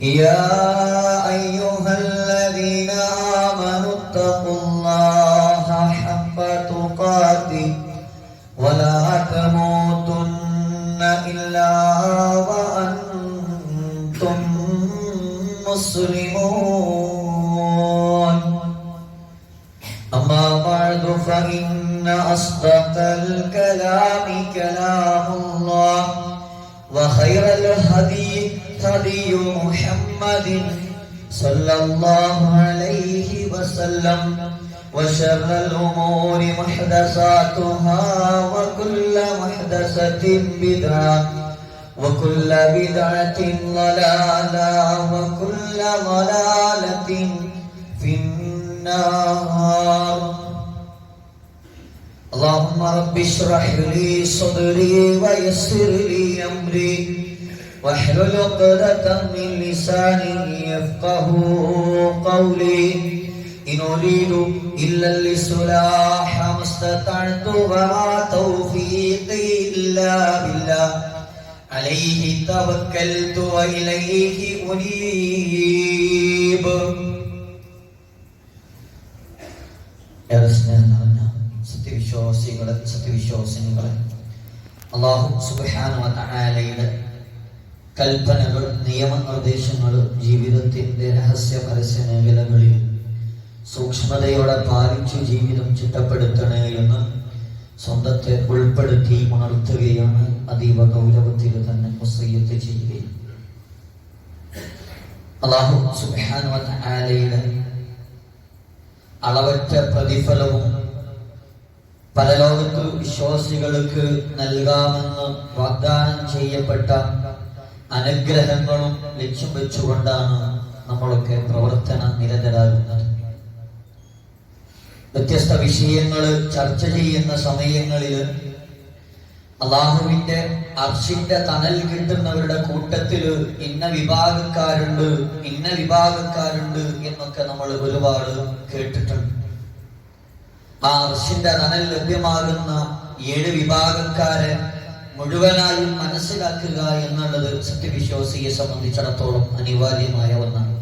يا أيها الذين آمنوا اتقوا الله حق تقاته ولا تموتن إلا وأنتم مسلمون. أما بعد فإن أصدق الكلام كلام الله وخير الهدي هدي محمد صلى الله عليه وسلم وشر الأمور محدثاتها وكل محدثة بدعة وكل بدعة ضلالة وكل ضلالة في النار. اللهم رب اشرح لي صدري ويسر لي أمري. واحلل عقدة من لساني يفقه قولي إن أريد إلا الإصلاح ما استطعت وما توفيقي إلا بالله عليه توكلت وإليه أنيب ഏറെ സ്നേഹം നിറഞ്ഞ സത്യവിശ്വാസികളെ സത്യവിശ്വാസിനികളെ അള്ളാഹു സുബാനുവലയുടെ കൽപ്പനകൾ നിയമനിർദ്ദേശങ്ങൾ ജീവിതത്തിന്റെ രഹസ്യ പരസ്യ മേഖലകളിൽ സൂക്ഷ്മതയോടെ പാലിച്ചു ജീവിതം ചിട്ടപ്പെടുത്തണേ എന്ന് സ്വന്തത്തെ ഉൾപ്പെടുത്തി ഉണർത്തുകയാണ് അതീവ ഗൗരവത്തിൽ തന്നെ മുസ്ലിയത്ത് ചെയ്യുകയും. അള്ളാഹു സുബാനുവലയുടെ അളവറ്റ പ്രതിഫലവും പരലോകത്ത് വിശ്വാസികൾക്ക് നൽകാമെന്ന് വാഗ്ദാനം ചെയ്യപ്പെട്ട അനുഗ്രഹങ്ങളും ലക്ഷ്യം വെച്ചുകൊണ്ടാണ് നമ്മളൊക്കെ പ്രവർത്തന നിരതരാകുന്നത്. വ്യത്യസ്ത വിഷയങ്ങൾ ചർച്ച ചെയ്യുന്ന സമയങ്ങളിൽ അള്ളാഹുവിന്റെ അർഷിന്റെ തണൽ കിട്ടുന്നവരുടെ കൂട്ടത്തിൽ ഇന്ന വിഭാഗക്കാരുണ്ട് ഇന്ന വിഭാഗക്കാരുണ്ട് എന്നൊക്കെ നമ്മൾ ഒരുപാട് കേട്ടിട്ടുണ്ട്. ആ അർഷിന്റെ തണൽ ലഭ്യമാകുന്ന ഏഴ് വിഭാഗക്കാരെ മുഴുവനായും മനസ്സിലാക്കുക എന്നുള്ളത് സത്യവിശ്വാസിയെ സംബന്ധിച്ചിടത്തോളം അനിവാര്യമായ ഒന്നാണ്.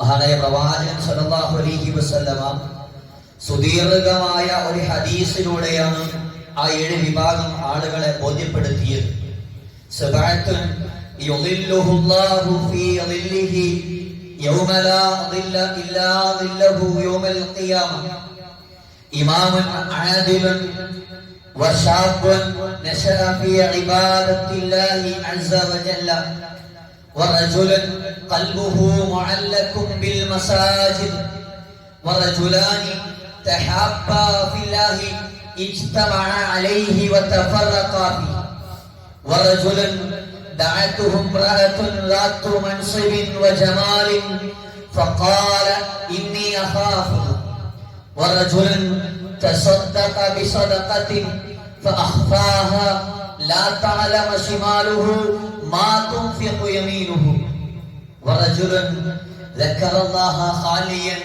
മഹാനായ പ്രവാചകൻ സല്ലല്ലാഹു അലൈഹി വസല്ലമ സുദീർഘമായ ഒരു ഹദീസിലൂടെയാണ് ആ ഏഴ് വിഭാഗം ആളുകളെ ബോധ്യപ്പെടുത്തിയത്. ഇമാമുൻ وشاب نشأ في عبادة الله عز وجل. ورجل قلبه معلق بالمساجد. ورجلان تحابا في الله اجتمعا عليه وتفرقا فيه. ورجل دعته امرأة ذات منصب وجمال فقال إني أخافه ورجل تصدق بصدقة لا تعلم شماله ما تنفق يمينه ورجل ذكر الله خاليا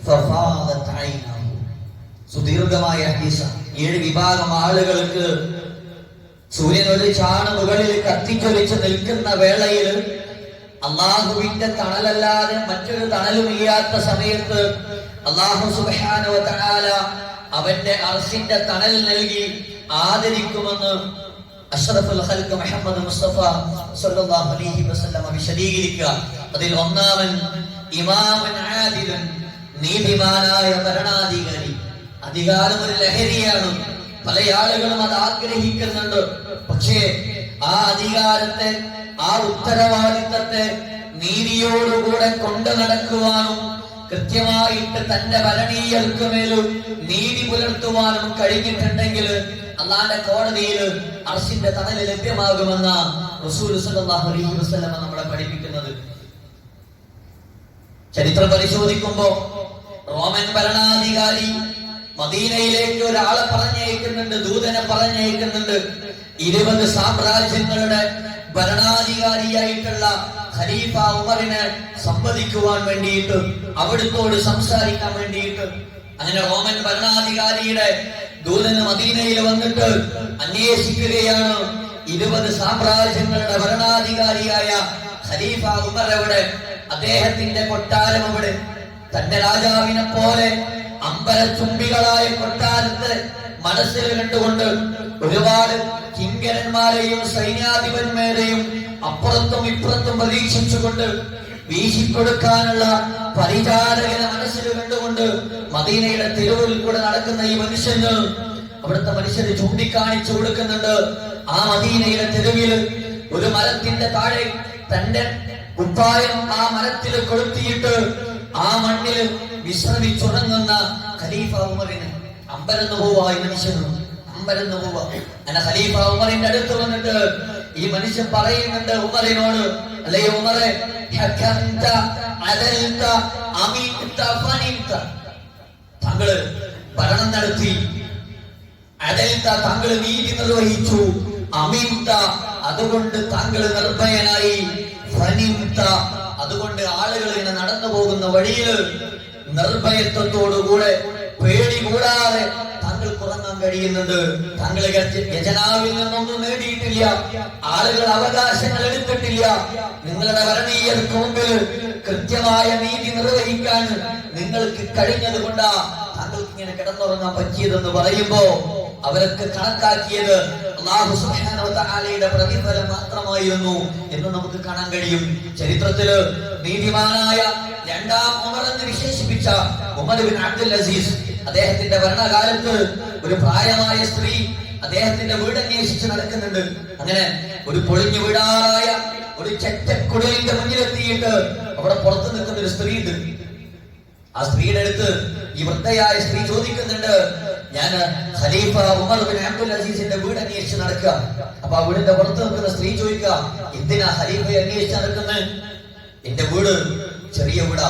ففاضت عينه സുദീർഘമായ ഹദീസ ഏഴ് വിഭാഗം ആളുകൾക്ക് സൂര്യൻ ഒരു ചാണ് മുകളിൽ കത്തിച്ചൊലിച്ച് നിൽക്കുന്ന വേളയിൽ അള്ളാഹുവിന്റെ തണലല്ലാതെ മറ്റൊരു തണലുമില്ലാത്ത സമയത്ത് അള്ളാഹു സുബാനോ തണാല അവന്റെ അർഷിന്റെ തണൽ നൽകി ആദരിക്കുമെന്ന് അഷ്റഫുൽ ഖൽഖ് മുഹമ്മദ് മുസ്തഫ സല്ലല്ലാഹു അലൈഹി വസല്ലം വിശദീകരിക്കുക അതിൽ ഒന്നാമൻ ഇമാമൻ ആദിലൻ നീതിമാനായ ഭരണാധികാരി. അധികാരം ഒരു ലഹരിയാണ്. പല ആളുകളും അത് ആഗ്രഹിക്കുന്നുണ്ട്. പക്ഷേ ആ അധികാരത്തെ ആ ഉത്തരവാദിത്തത്തെ നീതിയോടുകൂടെ കൊണ്ടു നടക്കുവാനും കൃത്യമായിട്ട് തന്റെ ഭരണീയർക്ക് മേലും നീതി പുലർത്തുവാനും കഴിഞ്ഞിട്ടുണ്ടെങ്കിൽ അള്ളാന്റെ കോടതിയിൽ അർഷിന്റെ തണൽ ലഭ്യമാകുമെന്ന റസൂൽ അലൈഹി വസല്ലമ നമ്മളെ പഠിപ്പിക്കുന്നത്. ചരിത്രം പരിശോധിക്കുമ്പോ റോമൻ ഭരണാധികാരി മദീനയിലേക്ക് ഒരാളെ പറഞ്ഞയക്കുന്നുണ്ട് ദൂതനെ പറഞ്ഞയക്കുന്നുണ്ട്. ഇരുപത് സാമ്രാജ്യങ്ങളുടെ ഭരണാധികാരിയായിട്ടുള്ള ഖലീഫ ഉമറിനെ സംവദിക്കുവാൻ വേണ്ടിയിട്ട് അവിടുത്തോട് സംസാരിക്കാൻ വേണ്ടിയിട്ട് അങ്ങനെ റോമൻ ഭരണാധികാരിയുടെ ദൂതന് മദീനയിൽ വന്നിട്ട് അന്വേഷിക്കുകയാണ്. ഇരുപത് സാമ്രാജ്യങ്ങളുടെ ഭരണാധികാരിയായ ഖലീഫ ഉമർ എവിടെ അദ്ദേഹത്തിന്റെ കൊട്ടാരം അവിടെ തന്റെ രാജാവിനെ പോലെ അമ്പലച്ചുംബികളായ കൊട്ടാരത്തെ മനസ്സിൽ കണ്ടുകൊണ്ട് ഒരുപാട് കിങ്കരന്മാരെയും സൈന്യാധിപന്മാരെയും അപ്പുറത്തും ഇപ്പുറത്തും പ്രതീക്ഷിച്ചുകൊണ്ട് വീശിക്കൊടുക്കാനുള്ള പരിചാരകനെ മനസ്സിൽ കണ്ടുകൊണ്ട് മദീനയുടെ തെരുവിൽ കൂടെ നടക്കുന്ന ഈ മനുഷ്യന് അവിടുത്തെ മനുഷ്യന് ചൂണ്ടിക്കാണിച്ചു കൊടുക്കുന്നുണ്ട്. ആ മദീനയുടെ തെരുവിൽ ഒരു മരത്തിന്റെ താഴെ തന്റെ കുപ്പായം ആ മരത്തിൽ കൊളുത്തിയിട്ട് ആ മണ്ണിൽ വിശ്രമിച്ചുറങ്ങുന്ന ഖലീഫ ഉമറിന് അമ്പരന്ന് പോവാ ഈ മനുഷ്യന് അമ്പരന്ന് പോവാ. അങ്ങനെ ഖലീഫ ഉമറിന്റെ അടുത്ത് വന്നിട്ട് ഈ മനുഷ്യൻ പറയുന്നുണ്ട് ഉമറിനോട് അല്ലേ ഉമറെ അമീത്ത. താങ്കൾ ഭരണം നടത്തി. അദൽത താങ്കൾ നീതി നിർവഹിച്ചു. അമിന്ത അതുകൊണ്ട് താങ്കൾ നിർഭയനായി. ഫനിന്ത അതുകൊണ്ട് ആളുകൾ ഇങ്ങനെ നടന്നു പോകുന്ന വഴിയിൽ നിർഭയത്വത്തോടുകൂടെ പേടി കൂടാതെ ഉറങ്ങാൻ കഴിയുന്നത്? താങ്കൾ യജ- യജനാവിൽ നിന്നൊന്നും നേടിയിട്ടില്ല. ആളുകൾ അവകാശങ്ങൾ എടുത്തിട്ടില്ല. നിങ്ങളുടെ ഭരണീയർക്ക് മുമ്പിൽ കൃത്യമായ നീതി നിർവഹിക്കാൻ നിങ്ങൾക്ക് കഴിഞ്ഞത് കൊണ്ടാ താങ്കൾക്ക് ഇങ്ങനെ കിടന്നുറങ്ങാൻ പറ്റിയതെന്ന് പറയുമ്പോ അവരൊക്കെ കണക്കാക്കിയത് അള്ളാഹു പ്രതിഫലം മാത്രമായിരുന്നു എന്ന് നമുക്ക് കാണാൻ കഴിയും. ചരിത്രത്തിൽ നീതിമാനായ രണ്ടാം ഉമർ എന്ന് വിശേഷിപ്പിച്ച ഉമർ ബിൻ അബ്ദുൽ അസീസ് അദ്ദേഹത്തിന്റെ ഭരണകാലത്ത് ഒരു പ്രായമായ സ്ത്രീ അദ്ദേഹത്തിന്റെ വീട് അന്വേഷിച്ച് നടക്കുന്നുണ്ട്. അങ്ങനെ ഒരു പൊളിഞ്ഞു വീടാറായ ഒരു ചെറ്റക്കുടലിന്റെ മുന്നിലെത്തിയിട്ട് അവിടെ പുറത്തു നിൽക്കുന്ന ഒരു സ്ത്രീ ഉണ്ട്. ആ സ്ത്രീയുടെ അടുത്ത് ഈ വൃദ്ധയായ സ്ത്രീ ചോദിക്കുന്നുണ്ട് ഞാൻ ഖലീഫ ഉമർ ബിൻ അബ്ദുൽ അസീസിന്റെ വീട് അന്വേഷിച്ച് നടക്കുക. അപ്പൊ ആ വീടിന്റെ പുറത്ത് നിൽക്കുന്ന സ്ത്രീ ചോദിക്കുക എന്തിനാ ഖലീഫ അന്വേഷിച്ച് നടക്കുന്നത് എന്റെ വീട് ചെറിയ വീടാ.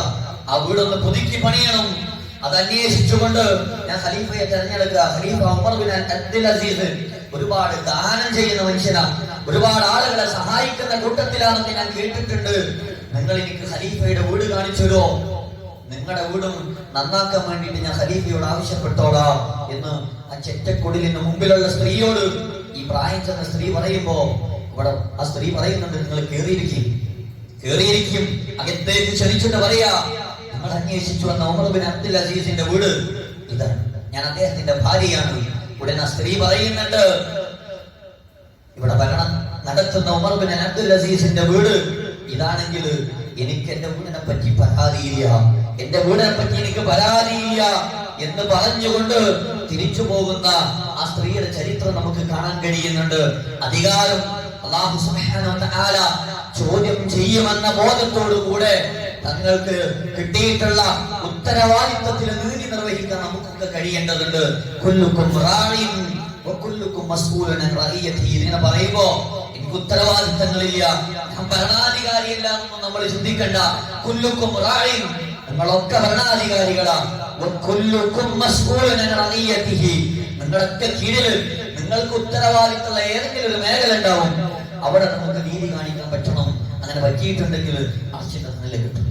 ആ വീടൊന്ന് പുതുക്കി പണിയണം. അത് അന്വേഷിച്ചുകൊണ്ട് ഞാൻ ഖലീഫയെ തെരഞ്ഞെടുക്കുക. ഖലീഫ ഉമർ ബിൻ അബ്ദുൽ അസീസ് ഒരുപാട് ദാനം ചെയ്യുന്ന മനുഷ്യനാ. ഒരുപാട് ആളുകളെ സഹായിക്കുന്ന കൂട്ടത്തിലാണെന്ന് ഞാൻ കേട്ടിട്ടുണ്ട്. നിങ്ങൾ എനിക്ക് ഖലീഫയുടെ വീട് കാണിച്ചു തരുമോ? നിങ്ങളുടെ വീടും നന്നാക്കാൻ വേണ്ടിയിട്ട് ഞാൻ ഖലീഫയോട് ആവശ്യപ്പെട്ടോളാം എന്ന് ആ ചെറ്റക്കൊടിലിന് മുമ്പിലുള്ള സ്ത്രീയോട് ഈ പ്രായം ചെന്ന സ്ത്രീ പറയുമ്പോ ഇവിടെ ആ സ്ത്രീ പറയുന്നുണ്ട് നിങ്ങൾ കേറിയിരിക്കും. കേറിയിരിക്കും. അകത്തേക്ക് ക്ഷണിച്ചിട്ട് പറയാ നിങ്ങൾ അന്വേഷിച്ചു വന്ന ഉമർ ബിൻ അബ്ദുൽ അസീസിന്റെ വീട്. ഇതാണ് ഞാൻ അദ്ദേഹത്തിന്റെ ഭാര്യയാണ്. ഉടനെ ആ സ്ത്രീ പറയുന്നുണ്ട് ഇവിടെ ഭരണം നടത്തുന്ന ഉമർ ബിൻ അബ്ദുൽ അസീസിന്റെ വീട്. ഇതാണെങ്കിൽ എനിക്ക് എന്റെ വീടിനെ പറ്റി പരാതിയില്ല. എന്റെ വീടിനെ പറ്റി എനിക്ക് പരാതിയില്ല എന്ന് പറഞ്ഞുകൊണ്ട് തിരിച്ചു പോകുന്ന ആ സ്ത്രീയുടെ ചരിത്രം നമുക്ക് കാണാൻ കഴിയുന്നുണ്ട്. അധികാരം അള്ളാഹു തആല ചോദ്യം ചെയ്യുമെന്ന ബോധത്തോടു കൂടെ തങ്ങൾക്ക് കിട്ടിയിട്ടുള്ള ഉത്തരവാദിത്വത്തിൽ നീതി നിർവഹിക്കാൻ നമുക്കൊക്കെ കഴിയേണ്ടതുണ്ട്. കൊല്ലുക്കും ഇങ്ങനെ പറയുമ്പോ എനിക്ക് ഉത്തരവാദിത്തങ്ങളില്ല. ഞാൻ ഭരണാധികാരിയല്ല നമ്മൾ ചിന്തിക്കണ്ട. കുല്ലുക്കും നിങ്ങളൊക്കെ ഭരണാധികാരികളാണ്. നിങ്ങളൊക്കെ കീഴിൽ നിങ്ങൾക്ക് ഉത്തരവാദിത്തമുള്ള ഏതെങ്കിലും ഒരു മേഖല ഉണ്ടാവും. അവിടെ നമുക്ക് നീതി കാണിക്കാൻ പറ്റണം. അങ്ങനെ പറ്റിയിട്ടുണ്ടെങ്കിൽ അർച്ചിന്റെ തണൽ കിട്ടും.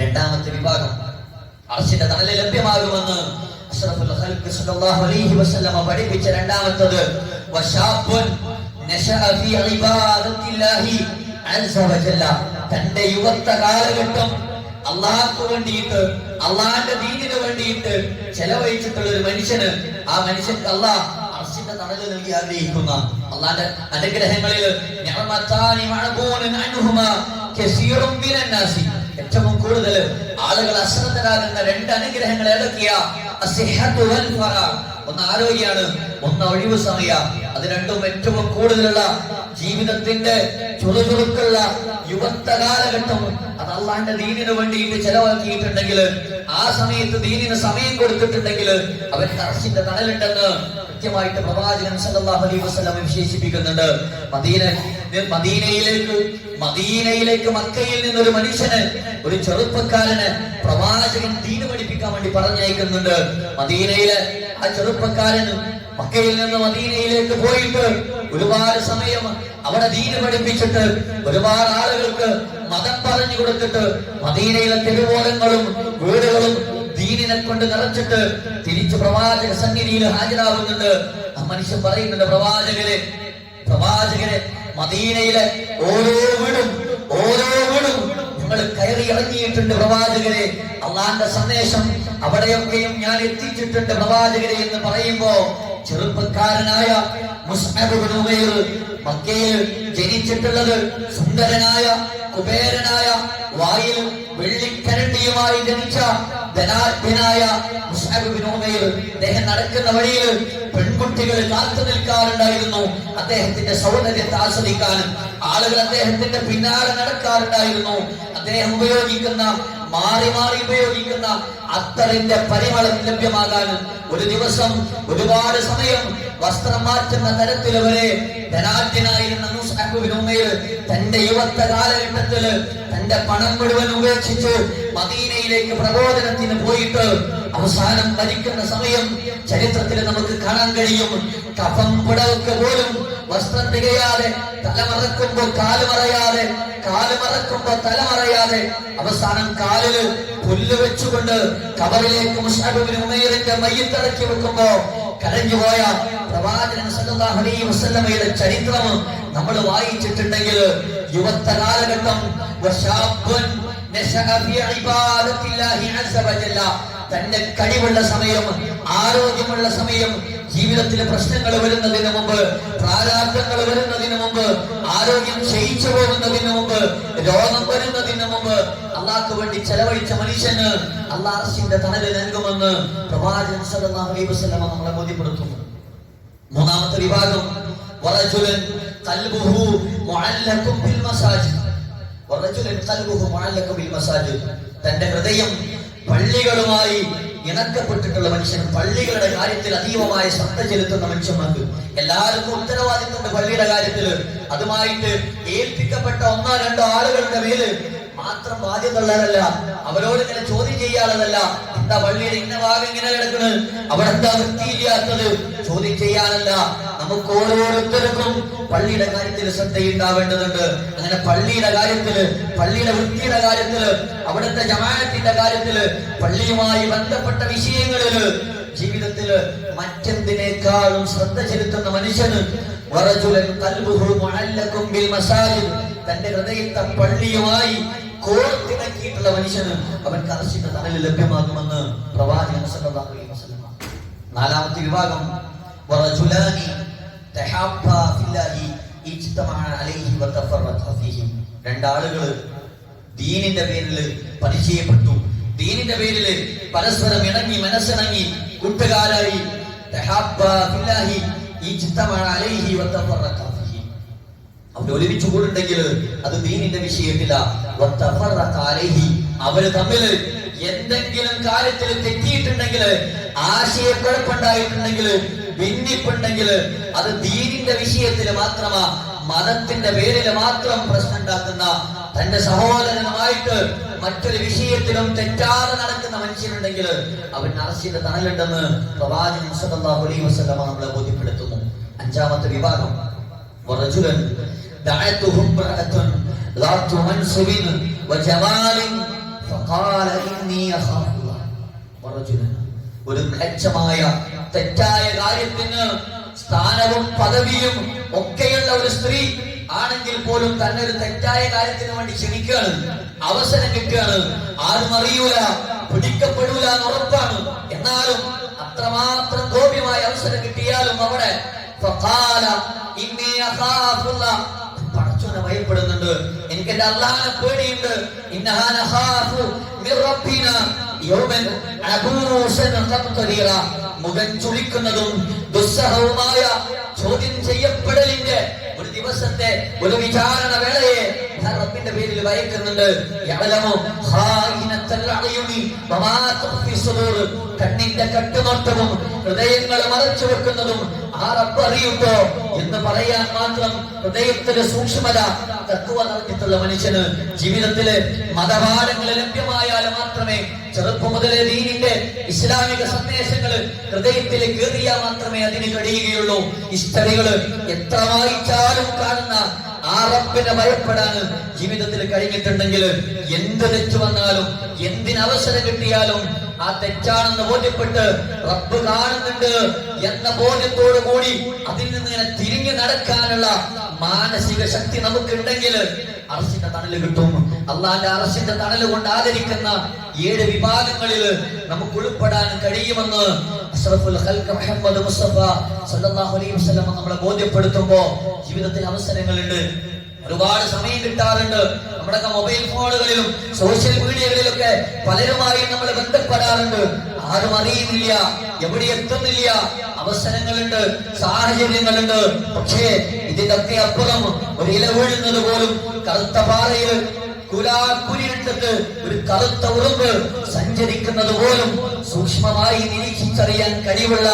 രണ്ടാമത്തെ വിഭാഗം അർച്ചിന്റെ തണൽ ലഭ്യമാകുമെന്ന് പഠിപ്പിച്ച രണ്ടാമത്തത്. തന്റെ യുവത്വ കാലഘട്ടം അള്ളാഹ്ക്ക് വേണ്ടിയിട്ട് അള്ളാഹിന്റെ ദീനിന് വേണ്ടിയിട്ട് ചെലവഴിച്ചിട്ടുള്ള ഒരു മനുഷ്യന് ആ മനുഷ്യൻ അള്ളാഹ് ഏറ്റവും കൂടുതൽ ആളുകൾ അശ്രദ്ധരാകുന്ന രണ്ട് അനുഗ്രഹങ്ങൾ ഏതൊക്കെയാ? ഒന്ന് ആരോഗ്യമാണ് ഒന്ന് ഒഴിവ് സമയ. അത് രണ്ടും ഏറ്റവും കൂടുതലുള്ള ജീവിതത്തിന്റെ ചുറുചുറുക്കുള്ള യുവത്വ കാലഘട്ടം. അത് അള്ളാന്റെ ദീനിനു വേണ്ടിയിട്ട് ചെലവാക്കിയിട്ടുണ്ടെങ്കിൽ ആ സമയത്ത് ദീനിന് സമയം കൊടുത്തിട്ടുണ്ടെങ്കിൽ അവൻ അർശിന്റെ തണലുണ്ടെന്ന് കൃത്യമായിട്ട് പ്രവാചകൻ സല്ലല്ലാഹു അലൈഹി വസല്ലം വിശേഷിപ്പിക്കുന്നുണ്ട്. മദീന മദീനയിലേക്ക് മദീനയിലേക്ക് മക്കയിൽ നിന്നൊരു മനുഷ്യന് ഒരു ചെറുപ്പക്കാരന് പ്രവാചകൻ ദീന് പഠിപ്പിക്കാൻ വേണ്ടി പറഞ്ഞയക്കുന്നുണ്ട്. മദീനയിലെ ആ ചെറുപ്പക്കാരന് മക്കയിൽ നിന്ന് മദീനയിലേക്ക് പോയിട്ട് ഒരുപാട് സമയം അവിടെ ദീന് പഠിപ്പിച്ചിട്ട് ഒരുപാട് ആളുകൾക്ക് മതം പറഞ്ഞു കൊടുത്തിട്ട് മദീനയിലെ തെരുവോരങ്ങളും വീടുകളും ദീനിനെ കൊണ്ട് നിറച്ചിട്ട് തിരിച്ച് പ്രവാചക സന്നിധിയിൽ ഹാജരാകുന്നുണ്ട്. ആ മനുഷ്യൻ പറയുന്നുണ്ട് പ്രവാചകരെ പ്രവാചകരെ മദീനയിലെ ഓരോ വീടും ഓരോ വീടും നിങ്ങൾ കയറി ഇറങ്ങിയിട്ടുണ്ട് പ്രവാചകരെ. അള്ളാന്റെ സന്ദേശം അവിടെയൊക്കെയും ഞാൻ എത്തിച്ചിട്ടുണ്ട് പ്രവാചകരെ എന്ന് പറയുമ്പോ ചെറുപ്പക്കാരനായ മക്കയിൽ ജനിച്ചിട്ടുള്ളത് സുന്ദരനായ കുബേരനായ വായിൽ വെള്ളിക്കരണ്ടിയുമായി ജനിച്ച ധനാഢ്യനായ അദ്ദേഹം നടക്കുന്ന വഴിയിൽ പെൺകുട്ടികൾ കാത്തു നിൽക്കാറുണ്ടായിരുന്നു. അദ്ദേഹത്തിന്റെ സൗന്ദര്യത്തെ ആസ്വദിക്കാനും ആളുകൾ അദ്ദേഹത്തിന്റെ പിന്നാലെ നടക്കാറുണ്ടായിരുന്നു. അദ്ദേഹം ഉപയോഗിക്കുന്ന മാറി മാറി ഉപയോഗിക്കുന്ന അത്തറിന്റെ പരിമളം ലഭ്യമാകാനും ഒരു ദിവസം ഒരുപാട് സമയം വസ്ത്രം മാറ്റുന്ന തരത്തിൽ വരെ ധനാഢ്യനായിരുന്ന മുസ്അബ് തന്റെ യുവത്വ കാലഘട്ടത്തിൽ തന്റെ പണം മുഴുവൻ ഉപേക്ഷിച്ച് മദീനയിലേക്ക് പ്രബോധനത്തിന് പോയിട്ട് അവസാനം ഭരിക്കുന്ന സമയം ചരിത്രത്തിൽ നമുക്ക് കാണാൻ കഴിയും. കഫം പുടവൊക്കെ പോലും വസ്ത്രം തികയാതെ തലമറക്കുമ്പോ കാൽ മറയാതെ കാൽ മറക്കുമ്പോ തല മറയാതെ അവസാനം കാലിൽ പുല്ല് വെച്ചുകൊണ്ട് കബറിലേക്ക് മുഷാബിന് ഉമേറിന്റെ മയ്യത്തിറക്കി വെക്കുമ്പോ കരഞ്ഞുപോയ പ്രവാചകൻ സല്ലല്ലാഹു അലൈഹി വസല്ലമയുടെ ചരിത്രം നമ്മൾ വായിച്ചിട്ടുണ്ടെങ്കിൽ യുവത്വ കാലഘട്ടം തന്റെ കഴിവുള്ള സമയം ആരോഗ്യമുള്ള സമയം ജീവിതത്തിലെ പ്രശ്നങ്ങൾ വരുന്നതിന് മുമ്പ് പ്രാരാബ്ദങ്ങൾ വരുന്നതിന് മുമ്പ് ആരോഗ്യം ക്ഷയിച്ചു പോകുന്നതിന് മുമ്പ് രോഗം വരുന്നതിന് മുമ്പ് അള്ളാഹ്ക്ക് വേണ്ടി ചെലവഴിച്ച മനുഷ്യന് അള്ളാഹിന്റെ തണൽ നൽകുമെന്ന് പ്രവാചകൻ സല്ലല്ലാഹു അലൈഹി വസല്ലം നമ്മളെ ബോധ്യപ്പെടുത്തുന്നു. മൂന്നാമത്തെ വിഭാഗം വറജുലൻ ഖൽബുഹു മുഅല്ലഖും ബിൽ മസാജിദ്. വറജുലൻ ഖൽബുഹു മുഅല്ലഖും ബിൽ മസാജിദ്. തന്റെ ഹൃദയം പള്ളികളുമായി ഇണക്കപ്പെട്ടിട്ടുള്ള മനുഷ്യൻ പള്ളികളുടെ കാര്യത്തിൽ അതീവമായ ശ്രദ്ധ ചെലുത്തുന്ന മനുഷ്യന്മാർക്ക് എല്ലാവർക്കും ഉത്തരവാദിത്തമുണ്ട് പള്ളിയുടെ കാര്യത്തിൽ അതുമായിട്ട് ഏൽപ്പിക്കപ്പെട്ട ഒന്നോ രണ്ടോ ആളുകളുടെ മേൽ മാത്രം ബാധ്യതയുള്ളതല്ല അവരോട് ഇങ്ങനെ ചോദ്യം ചെയ്യാനുള്ളതല്ല. എന്താ പള്ളിയുടെ ഇന്ന ഭാഗം ഇങ്ങനെ കിടക്കുന്നത്? അവിടെ എന്താ വൃത്തിയില്ലാത്തത്? ചോദ്യം ചെയ്യാനല്ല. നമുക്ക് ഓരോരുത്തർക്കും പള്ളിയുടെ കാര്യത്തിൽ ശ്രദ്ധയുണ്ടാവേണ്ടതുണ്ട്. അങ്ങനെ പള്ളിയുടെ കാര്യത്തിൽ പള്ളിയുടെ വൃത്തിയുടെ കാര്യത്തിൽ അവിടുത്തെ ജമാനത്തിന്റെ കാര്യത്തിൽ പള്ളിയുമായി ബന്ധപ്പെട്ട വിഷയങ്ങളിൽ ജീവിതത്തിൽ മറ്റെന്തിനേക്കാളും ശ്രദ്ധ ചെലുത്തുന്ന മനുഷ്യന് തന്റെ ഹൃദയത്തെ പള്ളിയുമായി കോർത്തിണക്കിയിട്ടുള്ള മനുഷ്യന് അവൻ കർശിന്റെ തണൽ ലഭ്യമാകുമെന്ന് പ്രവാചകൻ നാലാമത്തെ വിഭാഗം രണ്ടാളുകൾ ദീനിന്റെ പേരിൽ പരിചയപ്പെട്ടു. ദീനിന്റെ പേരിൽ പരസ്പരം ഇണങ്ങി മനസ്സിണങ്ങി കൂട്ടുകാരായി അവർ ഒരുമിച്ച് കൂടുണ്ടെങ്കിൽ അത് ദീനിന്റെ വിഷയത്തില. വത്തഫറഖ അലൈഹി അവർ തമ്മിൽ എന്തെങ്കിലും കാര്യത്തിൽ തെറ്റിയിട്ടുണ്ടെങ്കിൽ ആശയക്കുഴപ്പുണ്ടായിട്ടുണ്ടെങ്കിൽ ഭിന്നിപ്പുണ്ടെങ്കിൽ അത് ദീനിന്റെ വിഷയത്തിൽ മാത്രമാ മതത്തിന്റെ പേരിൽ മാത്രം പ്രശ്നം ഉണ്ടാക്കുന്ന തന്റെ സഹോദരനുമായിട്ട് മറ്റൊരു വിഷയത്തിലും തെറ്റാതെ നടക്കുന്ന മനുഷ്യനുണ്ടെങ്കിൽ അവൻ അറസ്റ്റിന്റെ തണലുണ്ടെന്ന് പ്രവാചകൻ സല്ലല്ലാഹു അലൈഹി വസല്ലമ നമ്മളെ ബോധ്യപ്പെടുത്തുന്നു. അഞ്ചാമത്തെ വിഭാഗം. ذات منصب وجمال فقال إني أخاف الله ورجلا ഒരു മ്ലേച്ഛമായ തെറ്റായ കാര്യത്തിന് സ്ഥാനവും പദവിയും ഒക്കെയുള്ള ഒരു സ്ത്രീ ആണെങ്കിൽ പോലും തന്നെ ഒരു തെറ്റായ കാര്യത്തിന് വേണ്ടി ക്ഷണിക്കുകയാണ് അവസരം കിട്ടുകയാണ് ആരും അറിയൂല പിടിക്കപ്പെടൂല എന്ന് ഉറപ്പാണ് എന്നാലും അത്രമാത്രം ഗോപ്യമായ അവസരം കിട്ടിയാലും അവിടെ ഫഖാല ഇന്നി അഖാഫുല്ലാഹ് പടച്ചോനെ ഭയപ്പെടുന്നുണ്ട് എനിക്ക് അള്ളാഹിനെ പേടിയുണ്ട്. മുഖം ചുളിക്കുന്നതും ദുസ്സഹവുമായ ചോദ്യം ചെയ്യപ്പെടലിന്റെ ഒരു ദിവസത്തെ ഒരു വിചാരണ വേളയെ ഹൃദയങ്ങൾ മറച്ചു വെക്കുന്നതും ആ റബ്ബ് അറിയുമ്പോ എന്ന് പറയാൻ മാത്രം ഹൃദയത്തിലെ സൂക്ഷ്മത തത്വ നടത്തിയിട്ടുള്ള മനുഷ്യന് ജീവിതത്തിലെ മതഭാരങ്ങൾ ലഭ്യമായാൽ മാത്രമേ ചെറുപ്പം മുതലേ ദീനിന്റെ ഇസ്ലാമിക സന്ദേശങ്ങൾ ഹൃദയത്തിൽ കയറിയാൽ മാത്രമേ അതിന് കഴിയുകയുള്ളൂ. ഹിസ്റ്ററികൾ എത്ര വായിച്ചാലും കാണുന്ന ആ റബ്ബിനെ ഭയപ്പെടാൻ ജീവിതത്തിൽ കഴിഞ്ഞിട്ടുണ്ടെങ്കിൽ എന്ത് തെറ്റ് വന്നാലും എന്തിനവസരം കിട്ടിയാലും ആ തെറ്റാണെന്ന് ബോധ്യപ്പെട്ട് റബ്ബ് കാണുന്നുണ്ട് എന്ന ബോധ്യത്തോടു കൂടി അതിൽ നിന്ന് ഇങ്ങനെ തിരിഞ്ഞു നടക്കാനുള്ള മാനസിക ശക്തി നമുക്കുണ്ടെങ്കിൽ അറസിന്റെ തണൽ കിട്ടും. അള്ളാന്റെ അറസിന്റെ തണൽ കൊണ്ട് ആദരിക്കുന്ന ഏഴ് വിഭാഗങ്ങളിൽ നമുക്ക് ഉൾപ്പെടാൻ കഴിയുമെന്ന് മുഹമ്മദ് മുസ്തഫ സല്ലല്ലാഹു അലൈഹി വസല്ലം നമ്മളെ ബോധ്യപ്പെടുത്തുമ്പോ ജീവിതത്തിൽ അവസരങ്ങളുണ്ട്. ഒരുപാട് സമയം കിട്ടാറുണ്ട്. നമ്മുടെ മൊബൈൽ ഫോണുകളിലും സോഷ്യൽ മീഡിയകളിലൊക്കെ പലരുമായും നമ്മൾ ബന്ധപ്പെടാറുണ്ട്. ആരും അറിയുന്നില്ല എവിടെ എത്തുന്നില്ല അവസരങ്ങളുണ്ട് സാഹചര്യങ്ങളുണ്ട്. പക്ഷേ ഇതിന്റെ അപ്പുറം ഒരു ഇല വീഴുന്നത് പോലും കറുത്ത പാറയിൽ കുലാക്കുരിട്ടത്ത് ഒരു കറുത്ത ഉറുമ്പ് സഞ്ചരിക്കുന്നത് പോലും സൂക്ഷ്മമായി നിരീക്ഷിച്ചറിയാൻ കഴിവുള്ള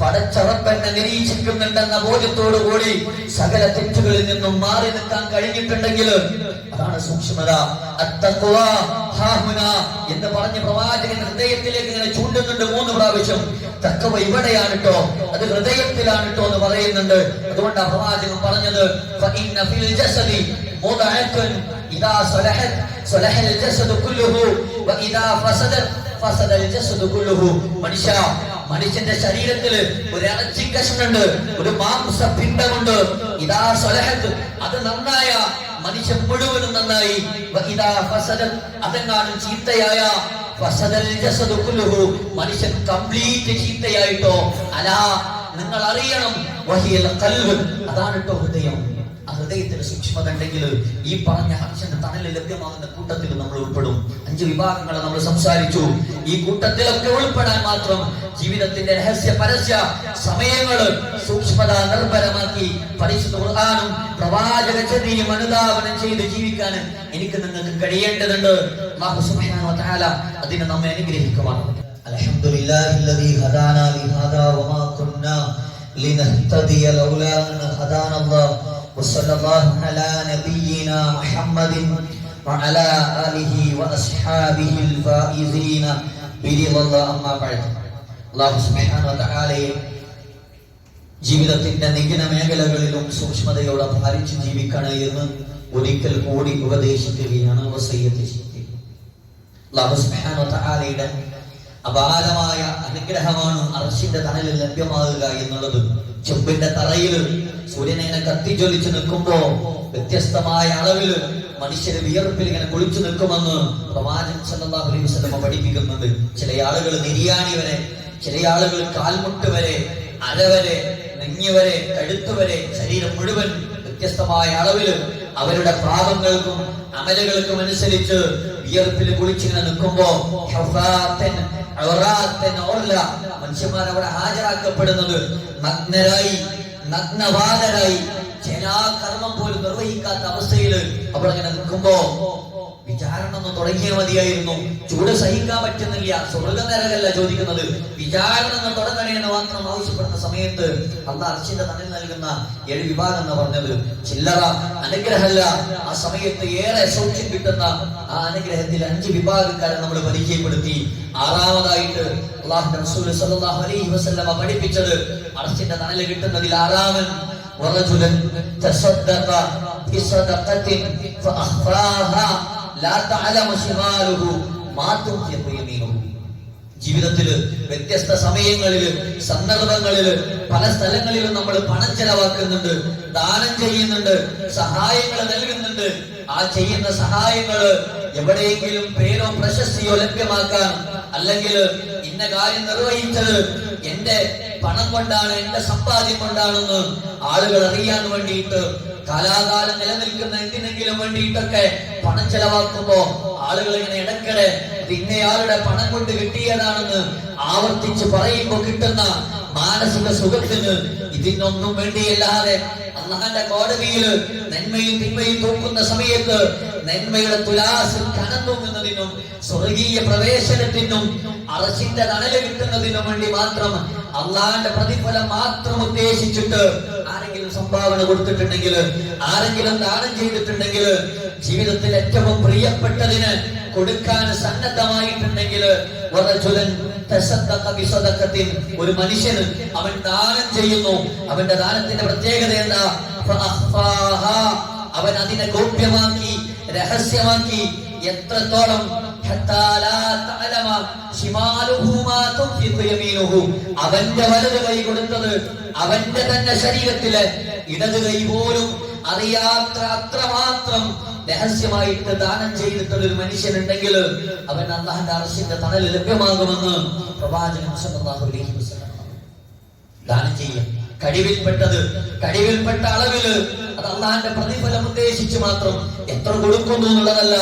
പടച്ചറപ്പെന്നെ നിരീക്ഷിക്കുന്നുണ്ടെന്ന ബോധ്യത്തോടു കൂടി സകല തെറ്റുകളിൽ നിന്നും മാറി നിൽക്കാൻ കഴിഞ്ഞിട്ടുണ്ടെങ്കിൽ അതാണ് സൂക്ഷ്മത. എന്ന് പറഞ്ഞ് പ്രവാചകൻ ഹൃദയത്തിലേക്ക് ഇങ്ങനെ ചൂണ്ടുന്നുണ്ട് മൂന്ന് പ്രാവശ്യം. തക്കവ ഇവിടെയാണ് അത് ഹൃദയത്തിലാണ് കേട്ടോ എന്ന് പറയുന്നുണ്ട്. അതുകൊണ്ട് ആ പ്രവാചകൻ പറഞ്ഞത് ഫഇന്ന صلحت صلح الجسد كله وإذا فسدت فسد الجسد كله. منشا മനുഷ്യന്റെ ശരീരത്തിൽ ഒരു ഇറച്ചി കഷ്ണുണ്ട് ഒരു മാംസ പിണ്ഡമുണ്ട്. ഇതാ സ്വലഹത്ത്. അത് നന്നായ മനുഷ്യൻ മുഴുവനും നന്നായി. വ ഇദാ ഫസദത് അതെങ്ങാനും ചീത്തയായ? മനുഷ്യൻ കംപ്ലീറ്റ് ചീത്തയായിട്ടോ? അലാ നിങ്ങൾ അറിയണം വഹിയൽ കൽവ് അതാണ് കേട്ടോ ഹൃദയം. ഹൃദയത്തിന് സൂക്ഷ്മത ഉണ്ടെങ്കിൽ ഈ പറഞ്ഞ ഹർഷന്റെ തണൽ ലഭ്യമാകുന്ന കൂട്ടത്തിൽ നമ്മൾ ഉൾപ്പെടും. അഞ്ച് വിഭാഗങ്ങളെ നമ്മൾ സംസാരിച്ചു. ഈ കൂട്ടത്തിലൊക്കെ ഉൾപ്പെടാൻ മാത്രം ജീവിതത്തിന്റെ രഹസ്യ പരസ്യ സമയങ്ങൾ സൂക്ഷ്മത നിർഭരമാക്കി പരിശുദ്ധ പ്രവാചക ചര്യയും അനുധാവനം ചെയ്ത് ജീവിക്കാൻ എനിക്ക് നിങ്ങൾക്ക് കഴിയേണ്ടതുണ്ട്. അതിനെ നമ്മെ അനുഗ്രഹിക്കുവാണ് അലഹമുല്ലാ لنهتدي لولا أن هدانا الله وصلى الله على نبينا محمد وعلى آله وأصحابه الفائزين برضا الله أما بعد الله سبحانه وتعالى ജീവിതത്തിന്റെ നികിന മേഖലകളിലും സൂക്ഷ്മതയോടെ പാലിച്ച് ജീവിക്കണേ എന്ന് ഒരിക്കൽ കൂടി ഉപദേശിക്കുകയാണ് വസയ്യത്ത് ചെയ്യുന്നത് അല്ലാഹു സുബ്ഹാനഹു വ തആലയുടെ അപാരമായ അനുഗ്രഹമാണ് അർശിന്റെ തണലിൽ ലഭ്യമാകുക എന്നുള്ളത് ചെമ്പിന്റെ തറയിൽ സൂര്യനെ കത്തിജ്വലിച്ച് നിൽക്കുമ്പോ വ്യത്യസ്തമായ അളവിൽ മനുഷ്യര് വിയർപ്പിൽ ഇങ്ങനെ കുളിച്ചു നിൽക്കുമെന്ന് വസല്ലം പഠിപ്പിക്കുന്നുണ്ട്. ചില ആളുകൾ നിര്യാണി വരെ ചില ആളുകൾ കാൽമുട്ട് വരെ അര വരെ നെഞ്ഞ് വരെ കഴുത്ത് വരെ ശരീരം മുഴുവൻ വ്യത്യസ്തമായ അളവിൽ അവരുടെ പാപങ്ങൾക്കും അമലുകൾക്കും അനുസരിച്ച് വിയർപ്പിൽ കുളിച്ചിങ്ങനെ നിൽക്കുമ്പോ ഹഫാത്തൻ, ഔറാത്തൻ, ഓർല മനുഷ്യന്മാർ അവിടെ ഹാജരാക്കപ്പെടുന്നത് നഗ്നരായി നഗ്നവാദരായി. ജനാകർമ്മം കർമ്മം പോലും നിർവഹിക്കാത്ത അവസ്ഥയിൽ അവിടെ അങ്ങനെ നിൽക്കുമ്പോ വിചാരണ ഒന്ന് തുടങ്ങിയാൽ മതിയായിരുന്നു ചൂട് സഹിക്കാൻ പറ്റുന്നില്ല സ്വർഗനരകല്ല ചോദിക്കുന്നത് വിചാരണ ഒന്ന് തുടങ്ങണേ എന്ന് മാത്രം ആവശ്യപ്പെടുന്ന സമയത്ത് അല്ല അർച്ചിന്റെ തന്നിൽ നൽകുന്ന ഏഴ് വിഭാഗം എന്ന് പറഞ്ഞത് ചില്ലറ അനുഗ്രഹമല്ല ആ സമയത്ത് ഏറെ സൗഖ്യം കിട്ടുന്ന ആ അനുഗ്രഹത്തിൽ അഞ്ച് വിഭാഗക്കാരെ നമ്മൾ പരിചയപ്പെടുത്തി ആറാമതായിട്ട് അള്ളാഹുന്റെ റസൂൽ സല്ലല്ലാഹു അലൈഹി വസല്ലമ പഠിപ്പിച്ചത് അർച്ചിന്റെ തണല് കിട്ടുന്നതിൽ ആറാമൻ ورجلا تصدق بصدقة فأخفاها ജീവിതത്തിൽ വ്യത്യസ്ത സമയങ്ങളിൽ സന്ദർഭങ്ങളിൽ പല സ്ഥലങ്ങളിലും നമ്മൾ പണം ചെലവാക്കുന്നുണ്ട് ദാനം ചെയ്യുന്നുണ്ട് സഹായങ്ങൾ നൽകുന്നുണ്ട്. ആ ചെയ്യുന്ന സഹായങ്ങൾ എവിടെയെങ്കിലും പേരോ പ്രശസ്തിയോ ലഭ്യമാക്കാൻ അല്ലെങ്കിൽ ഇന്ന കാര്യം നിർവഹിച്ചത് എന്റെ പണം കൊണ്ടാണ് എന്റെ സമ്പാദ്യം കൊണ്ടാണെന്ന് ആളുകൾ അറിയാൻ വേണ്ടിയിട്ട് കാലാകാലം നിലനിൽക്കുന്ന എന്തിനെങ്കിലും വേണ്ടിയിട്ടൊക്കെ പണം ചെലവാക്കുമ്പോ ആളുകൾ ഇങ്ങനെ ഇത് ഇന്നയാളുടെ പണം കൊണ്ട് കിട്ടിയതാണെന്ന് ആവർത്തിച്ച് പറയുമ്പോ കിട്ടുന്ന മാനസിക സുഖത്തിന് ഇതിനൊന്നും വേണ്ടിയല്ലാതെ അള്ളാന്റെ കോടതിയിൽ നന്മയും തിന്മയും തൂക്കുന്ന സമയത്ത് നന്മയുടെ തുലാസിൽ കനന്തൂങ്ങുന്നതിനും സ്വർഗീയ പ്രവേശനത്തിനും അറശിന്റെ തണൽ കിട്ടുന്നതിനും വേണ്ടി മാത്രം അള്ളാന്റെ പ്രതിഫലം മാത്രം ഉദ്ദേശിച്ചിട്ട് ആരെങ്കിലും സംഭാവന കൊടുത്തിട്ടുണ്ടെങ്കിൽ ആരെങ്കിലും ദാനം ചെയ്തിട്ടുണ്ടെങ്കിൽ ജീവിതത്തിൽ ഏറ്റവും പ്രിയപ്പെട്ടതിന് കൊടുക്കാൻ സന്നദ്ധമായിട്ടുണ്ടെങ്കിൽ ഒരു മനുഷ്യൻ അവൻ ദാനം ചെയ്യുന്നു അവന്റെ ദാനത്തിന്റെ പ്രത്യേകത എന്താ. അവൻ അതിനെ ഗോപ്യമാക്കി രഹസ്യമാക്കി എത്രത്തോളം അവന്റെ വലത് കൈ കൊടുത്തത് അവന്റെ തന്നെ ശരീരത്തിലെ ഇടത് കൈ പോലും അറിയാത്ത അത്രമാത്രം രഹസ്യമായിട്ട് ദാനം ചെയ്തിട്ടുള്ള ഒരു മനുഷ്യനുണ്ടെങ്കിൽ അവൻ അള്ളാഹന്റെ അർശിന്റെ തണൽ ലഭ്യമാകുമെന്ന് പ്രവാചകൻ ദാനം ചെയ്യും. കഴിവിൽപ്പെട്ടത് കഴിവിൽപ്പെട്ട അളവിൽ അത് അള്ളാഹിന്റെ പ്രതിഫലം ഉദ്ദേശിച്ച് മാത്രം എത്ര കൊടുക്കുന്നു എന്നുള്ളതല്ല.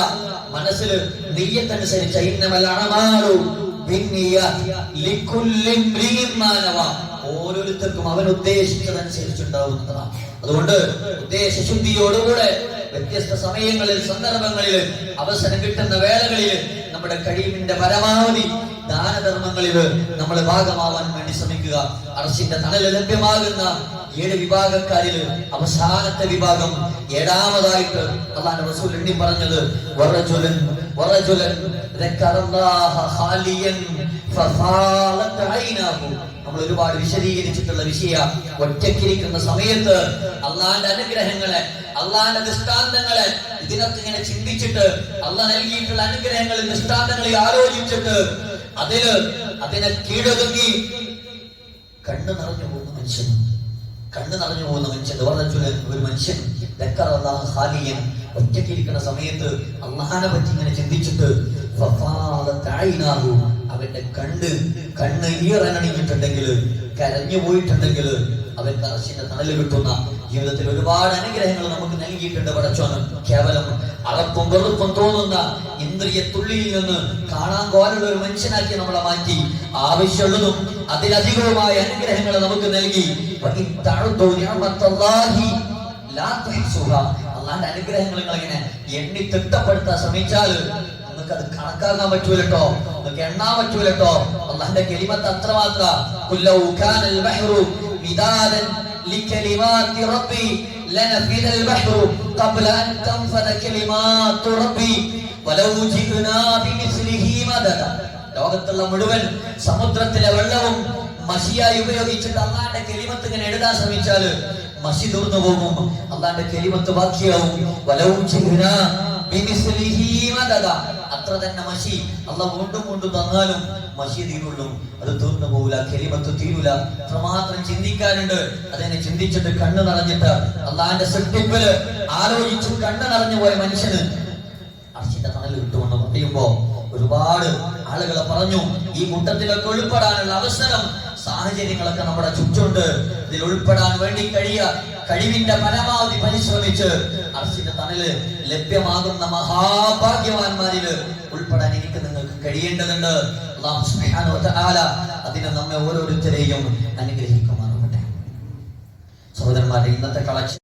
മനസ്സിൽ നെയ്യത്തനുസരിച്ച് ഓരോരുത്തർക്കും അവൻ ഉദ്ദേശിച്ചതനുസരിച്ചുണ്ടാവുന്നതാണ് അതുകൊണ്ട് ഉദ്ദേശശുദ്ധിയോടുകൂടെ വ്യത്യസ്ത സമയങ്ങളിൽ സന്ദർഭങ്ങളിൽ അവസരം കിട്ടുന്ന വേളകളിൽ നമ്മുടെ കഴിവിന്റെ പരമാവധി ദാനധർമ്മങ്ങളിൽ നമ്മൾ ഭാഗമാവാൻ വേണ്ടി ശ്രമിക്കുക. അർശിന്റെ തണൽ ലഭ്യമാകുന്ന ഏഴ് വിഭാഗക്കാരിൽ അവസാനത്തെ വിഭാഗം ഏഴാമതായിട്ട് അള്ളാന്റെ റസൂൽ എണ്ണി പറഞ്ഞത് വറജുലൻ വറജുലൻ ذكرالله خاليا ففاضت عيناه നമ്മൾ ഒരുപാട് വിശദീകരിച്ചിട്ടുള്ള വിഷയ ഒറ്റക്കിരിക്കുന്ന സമയത്ത് അള്ളാന്റെ അനുഗ്രഹങ്ങളെ അള്ളാന്റെ ദൃഷ്ടാന്തങ്ങളെ ഇതിനൊക്കെ ഇങ്ങനെ ചിന്തിച്ചിട്ട് അള്ളാഹ് നൽകിയിട്ടുള്ള അനുഗ്രഹങ്ങളിൽ ദൃഷ്ടാന്തങ്ങളെ ആലോചിച്ചിട്ട് അതില് അതിനെ കീഴൊതുങ്ങി കണ്ണു നിറഞ്ഞു പോകുന്ന മനുഷ്യൻ കണ്ണു നിറഞ്ഞു പോകുന്ന മനുഷ്യൻ പറഞ്ഞ ഒരു മനുഷ്യൻ ദക്കർ അള്ളാഹ് ഖാലിയൻ ഒറ്റയ്ക്കിരിക്കുന്ന സമയത്ത് അള്ളഹാനെ പറ്റി ഇങ്ങനെ ചിന്തിച്ചിട്ട്. അവന്റെ കണ്ണ് കണ്ണ് ഈറനണിഞ്ഞിട്ടുണ്ടെങ്കിൽ കരഞ്ഞു പോയിട്ടുണ്ടെങ്കിൽ അവൻ അർശിന്റെ തണൽ കിട്ടുന്ന ജീവിതത്തിൽ ഒരുപാട് അനുഗ്രഹങ്ങൾ നമുക്ക് നൽകിയിട്ടുണ്ട് പടച്ചോന് കേവലം അളപ്പും വെറുപ്പും തോന്നുന്ന ഇന്ദ്രിയ തുള്ളിയിൽ നിന്ന് കാണാൻ കോലുള്ള ഒരു മനുഷ്യനാക്കി നമ്മളെ മാറ്റി ആവശ്യമുള്ളതും അതിലധികവുമായ അനുഗ്രഹങ്ങൾ നമുക്ക് നൽകി വഇൻ തഅുദു നിഅമത്തല്ലാഹി ലാ തുഹ്സുഹാ. അള്ളാന്റെ അനുഗ്രഹങ്ങൾ നിങ്ങൾ ഇങ്ങനെ എണ്ണി തിട്ടപ്പെടുത്താൻ ശ്രമിച്ചാൽ നിങ്ങൾക്ക് അത് കണക്കാക്കാൻ പറ്റൂലട്ടോ നിങ്ങൾക്ക് എണ്ണാൻ പറ്റൂലട്ടോ അള്ളാന്റെ കെലിമത്ത് അത്രമാത്ര കുല്ലൗ കാനൽ ബഹ്റു മിദാദൻ ലികലിമാതി റബ്ബി ലനഫിദ البحر قبل أن تنفذ كلمات ربي ولو جئنا بمثله مددا ലോകത്തുള്ള മുഴുവൻ സമുദ്രത്തിലെ വെള്ളവും മഷിയായി ഉപയോഗിച്ചിട്ട് അള്ളാന്റെ കെലിമത്ത് ഇങ്ങനെ എഴുതാൻ ശ്രമിച്ചാല് മഷി തീർന്നു പോകും. അള്ളാന്റെ കെലിമത്ത് ബാക്കിയാവും. അത്ര തന്നെ മഷി അല്ല വീണ്ടും കൊണ്ടും തന്നാലും മഷി തീരുള്ളൂ. അത് തീർന്നു പോകില്ല കെലിമത്ത് തീരൂല. അത്രമാത്രം ചിന്തിക്കാനുണ്ട്. അതിനെ ചിന്തിച്ചിട്ട് കണ്ണു നിറഞ്ഞിട്ട് അള്ളാന്റെ സൃഷ്ടിപ്പിൽ ആലോചിച്ചു കണ്ണു നിറഞ്ഞു പോയ മനുഷ്യന് അർച്ചിന്റെ തണൽ കിട്ടുമെന്ന് പറയുമ്പോ ഒരുപാട് ആളുകളെ പറഞ്ഞു ഈ കൂട്ടത്തിലൊക്കെ ഉൾപ്പെടാനുള്ള അവസരം സാഹചര്യങ്ങളൊക്കെ നമ്മുടെ ചുറ്റുണ്ട്. ഇതിൽ ഉൾപ്പെടാൻ വേണ്ടി കഴിയ കഴിവിന്റെ പരമാവധി പരിശ്രമിച്ച് അർച്ചിന്റെ തണൽ ലഭ്യമാകുന്ന മഹാഭാഗ്യവാന്മാരിൽ ഉൾപ്പെടാൻ എനിക്ക് നിങ്ങൾക്ക് കഴിയേണ്ടതുണ്ട്. അതിനെ നമ്മെ ഓരോരുത്തരെയും അനുഗ്രഹിക്കുമാറാവട്ടെ സഹോദരന്മാരുടെ ഇന്നത്തെ കളക്ഷൻ